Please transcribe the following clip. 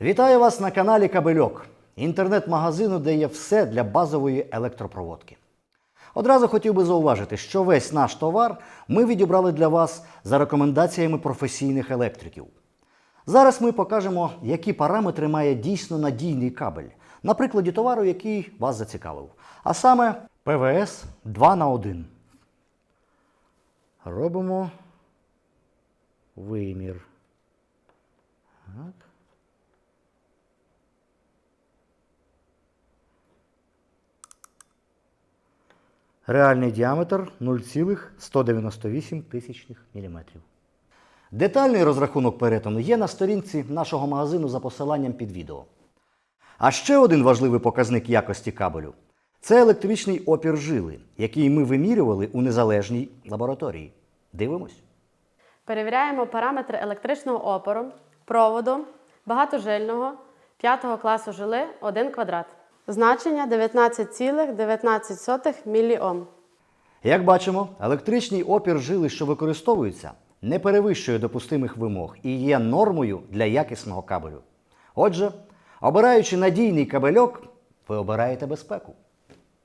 Вітаю вас на каналі Кабельок, інтернет-магазину, де є все для базової електропроводки. Одразу хотів би зауважити, що весь наш товар ми відібрали для вас за рекомендаціями професійних електриків. Зараз ми покажемо, які параметри має дійсно надійний кабель на прикладі товару, який вас зацікавив. А саме ПВС 2 на 1. Робимо вимір. Так. Реальний діаметр 0,198 тисячних міліметрів. Детальний розрахунок перетину є на сторінці нашого магазину за посиланням під відео. А ще один важливий показник якості кабелю це електричний опір жили, який ми вимірювали у незалежній лабораторії. Дивимось. Перевіряємо параметри електричного опору, проводу, багатожильного 5 класу жили 1 квадрат. Значення 19,19 міліом. Як бачимо, електричний опір жили, що використовується, не перевищує допустимих вимог і є нормою для якісного кабелю. Отже, обираючи надійний кабельок, ви обираєте безпеку.